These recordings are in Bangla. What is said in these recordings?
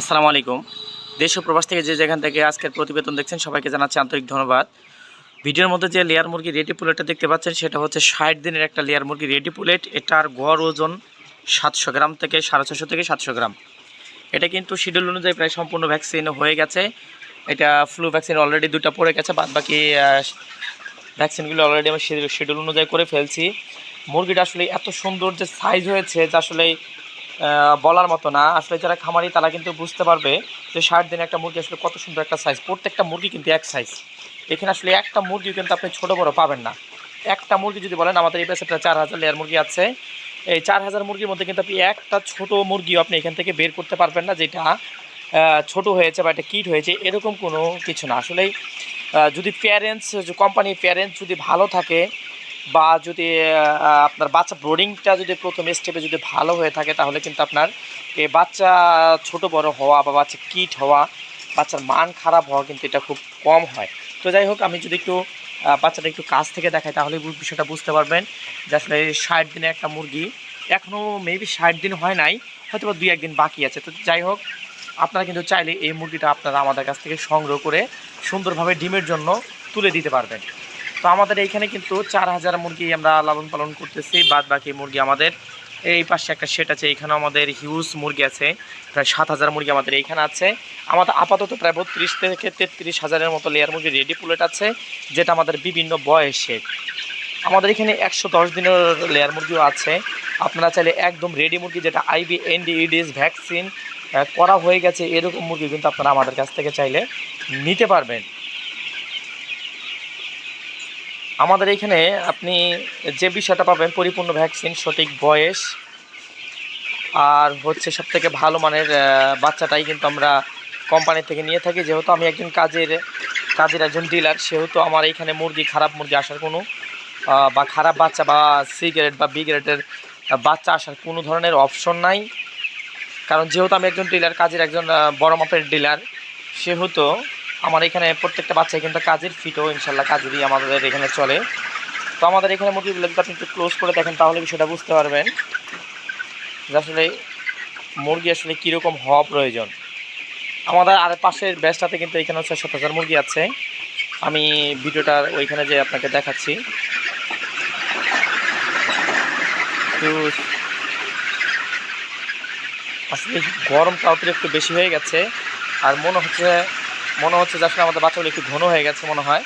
আসসালামু আলাইকুম। দেশ ও প্রবাস থেকে যে যেখান থেকে আজকের প্রতিবেদন দেখছেন, সবাইকে জানাচ্ছি আন্তরিক ধন্যবাদ। ভিডিওর মধ্যে যে লেয়ার মুরগি রেডি পুলেটটা দেখতে পাচ্ছেন, সেটা হচ্ছে ষাট দিনের একটা লেয়ার মুরগি রেডি পুলেট। এটার গড় ওজন সাতশো গ্রাম থেকে সাড়ে ছশো থেকে সাতশো গ্রাম। এটা কিন্তু শিডিউল অনুযায়ী প্রায় সম্পূর্ণ ভ্যাকসিন হয়ে গেছে। এটা ফ্লু ভ্যাকসিন অলরেডি দুটো পড়ে গেছে বাদ বাকি ভ্যাকসিনগুলো অলরেডি আমি শিডিউল অনুযায়ী করে ফেলছি। মুরগিটা আসলে এত সুন্দর যে সাইজ হয়েছে যে আসলে বলার মতো না। আসলে যারা খামারি, তারা কিন্তু বুঝতে পারবে যে ষাট দিনে একটা মুরগি আসলে কত সুন্দর একটা সাইজ প্রত্যেকটা মুরগি কিন্তু এক সাইজ এখানে আসলে একটা মুরগি কিন্তু আপনি ছোটো বড় পাবেন না। একটা মুরগি যদি বলেন, আমাদের এই প্রায় চার হাজার লেয়ার মুরগি আছে। এই চার হাজার মুরগির মধ্যে কিন্তু আপনি একটা ছোট মুরগিও আপনি এখান থেকে বের করতে পারবেন না, যেটা ছোট হয়েছে বা একটা কিট হয়েছে, এরকম কোনো কিছু না। আসলেই যদি প্যারেন্টস কোম্পানির প্যারেন্টস যদি ভালো থাকে বা যদি আপনার বাচ্চা ব্রোডিংটা যদি প্রথম স্টেপে যদি ভালো হয়ে থাকে, তাহলে কিন্তু আপনার এই বাচ্চা ছোট বড় হওয়া বা বাচ্চা কিট হওয়া, বাচ্চার মান খারাপ হওয়া কিন্তু এটা খুব কম হয়। তো যাই হোক, আমি যদি একটু বাচ্চাটা একটু কাছ থেকে দেখাই, তাহলে বিষয়টা বুঝতে পারবেন যে আসলে ষাট দিনে একটা মুরগি এখনও মেবি ষাট দিন হয় নাই হয়তো বা দুই একদিন বাকি আছে। তো যাই হোক, আপনারা কিন্তু চাইলে এই মুরগিটা আপনারা আমাদের কাছ থেকে সংগ্রহ করে সুন্দরভাবে ডিমের জন্য তুলে দিতে পারবেন। তো আমাদের এইখানে কিন্তু চার হাজার মুরগি আমরা লালন পালন করতেছি, বাদ বাকি মুরগি আমাদের। এই পাশে একটা সেট আছে, এখানেও আমাদের হিউজ মুরগি আছে, প্রায় সাত হাজার মুরগি আমাদের এইখানে আছে। আমাদের আপাতত প্রায় বত্রিশ থেকে তেত্রিশ হাজারের মতো লেয়ার মুরগি রেডি পুলেট আছে, যেটা আমাদের বিভিন্ন বয়সের আমাদের এখানে একশো দশ দিনের লেয়ার মুরগিও আছে। আপনারা চাইলে একদম রেডি মুরগি, যেটা আইবি এনডি ইডিস ভ্যাকসিন করা হয়ে গেছে, এরকম মুরগি কিন্তু আপনারা আমাদের কাছ থেকে চাইলে নিতে পারবেন। আমাদের এখানে আপনি যে বিষয়টা পাবেন, পরিপূর্ণ ভ্যাকসিন সঠিক বয়স আর হচ্ছে সব থেকে ভালো মানের বাচ্চাটাই কিন্তু আমরা কোম্পানি থেকে নিয়ে থাকি। যেহেতু আমি একজন কাজের কাজের একজন ডিলার সেহেতু আমার এইখানে মুরগি, খারাপ মুরগি আসার কোনো বা খারাপ বাচ্চা বা সি গ্রেড বা বি গ্রেডের বাচ্চা আসার কোনো ধরনের অপশন নাই। কারণ যেহেতু আমি একজন ডিলার কাজের একজন বড় মাপের ডিলার সেহেতু আমার এখানে প্রত্যেকটা বাচ্চাই কিন্তু কাজের ফিটও ইনশাল্লাহ কাজেরই আমাদের এখানে চলে। তো আমাদের এখানে মুরগিগুলো যদি আপনি একটু ক্লোজ করে দেখেন, তাহলে বিষয়টা বুঝতে পারবেন যে আসলে মুরগি আসলে কীরকম হওয়া প্রয়োজন। আমাদের আর পাশের ব্যাচটাতে কিন্তু এখানে হচ্ছে সাত হাজার মুরগি আছে। আমি ভিডিওটার ওইখানে যে আপনাকে দেখাচ্ছি। আসলে গরমটা অতিরিক্ত বেশি হয়ে গেছে, আর মনে হচ্ছে মনে হচ্ছে যে আসলে আমাদের বাচ্চাগুলো একটু ঘন হয়ে গেছে মনে হয়।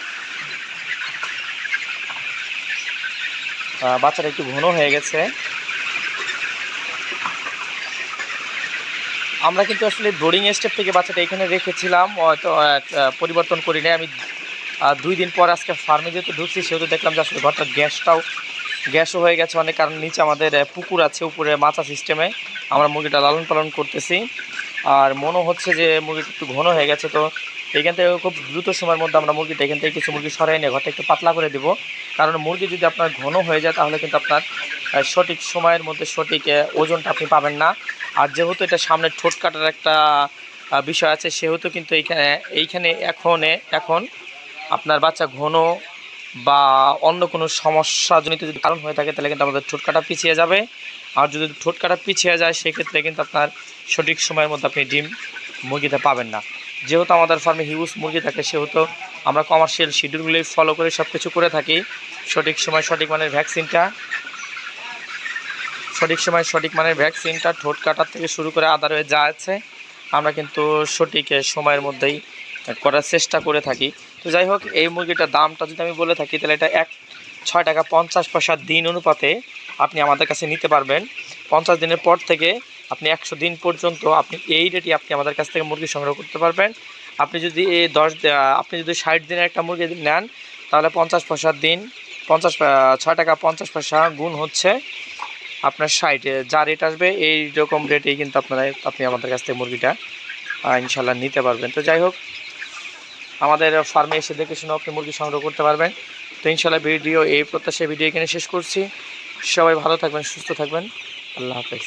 বাচ্চাটা একটু ঘন হয়ে গেছে। আমরা কিন্তু আসলে বোর্ডিং স্টেপ থেকে বাচ্চাটা এখানে রেখেছিলাম, হয়তো পরিবর্তন করি নাই আমি দুই দিন পর আজকে ফার্মে যেহেতু ঢুকছি, সেহেতু দেখলাম যে আসলে ঘরটার গ্যাসটাও, গ্যাসও হয়ে গেছে অনেক, কারণ নিচে আমাদের পুকুর আছে উপরে মাছা সিস্টেমে আমরা মুরগিটা লালন পালন করতেছি। আর মনে হচ্ছে যে মুরগিটা একটু ঘন হয়ে গেছে, তো এখান থেকে খুব দ্রুত সময়ের মধ্যে আমরা মুরগিটা এখান থেকে কিছু মুরগি সরাই নিয়ে ঘরটা একটু পাতলা করে দেবো। কারণ মুরগি যদি আপনার ঘন হয়ে যায়, তাহলে কিন্তু আপনার সঠিক সময়ের মধ্যে সঠিক ওজনটা আপনি পাবেন না। আর যেহেতু এটা সামনে ঠোঁট কাটার একটা বিষয় আছে, সেহেতু কিন্তু এইখানে এইখানে এখন এখন আপনার বাচ্চা ঘন বা অন্য কোনো সমস্যা সমস্যাজনিত যদি কারণ হয়ে থাকে, তাহলে কিন্তু আমাদের ঠোঁট কাটা পিছিয়ে যাবে। আর যদি ঠোঁট কাটা পিছিয়ে যায়, সেক্ষেত্রে কিন্তু আপনার সঠিক সময়ের মধ্যে আপনি ডিম মুরগিতে পাবেন না। যেহেতু আমাদের ফার্মে হিউজ মুরগি থাকে, সেহেতু আমরা কমার্শিয়াল শিডিউলগুলি ফলো করে সব কিছু করে থাকি। সঠিক সময় সঠিক মানের ভ্যাকসিনটা সঠিক সময় সঠিক মানের ভ্যাকসিনটা ঠোঁট কাটার থেকে শুরু করে আদার হয়ে যা আছে, আমরা কিন্তু সঠিক সময়ের মধ্যেই করার চেষ্টা করে থাকি। তো যাই হোক, এই মুরগিটার দামটা যদি আমি বলে থাকি, তাহলে এটা এক, ছয় টাকা পঞ্চাশ পয়সার দিন অনুপাতে আপনি আমাদের কাছে নিতে পারবেন। পঞ্চাশ দিনের পর থেকে আপনি একশো দিন পর্যন্ত আপনি এই রেটে আপনি আমাদের কাছ থেকে মুরগি সংগ্রহ করতে পারবেন। আপনি যদি এই দশ আপনি যদি ষাট দিনের একটা মুরগি নেন, তাহলে পঞ্চাশ পয়সার দিন, পঞ্চাশ ছয় টাকা পঞ্চাশ পয়সা গুণ হচ্ছে আপনার ষাট। যা রেট আসবে, এই রকম রেটেই কিন্তু আপনারা, আপনি আমাদের কাছ থেকে মুরগিটা ইনশাল্লাহ নিতে পারবেন। তো যাই হোক, আমাদের ফার্মে এসে দেখে শুনে আপনি মুরগি সংগ্রহ করতে পারবেন। তো ইনশাল্লাহ ভিডিও এই প্রত্যাশায় ভিডিও এখানে শেষ করছি। সবাই ভালো থাকবেন, সুস্থ থাকবেন। আল্লাহ হাফেজ।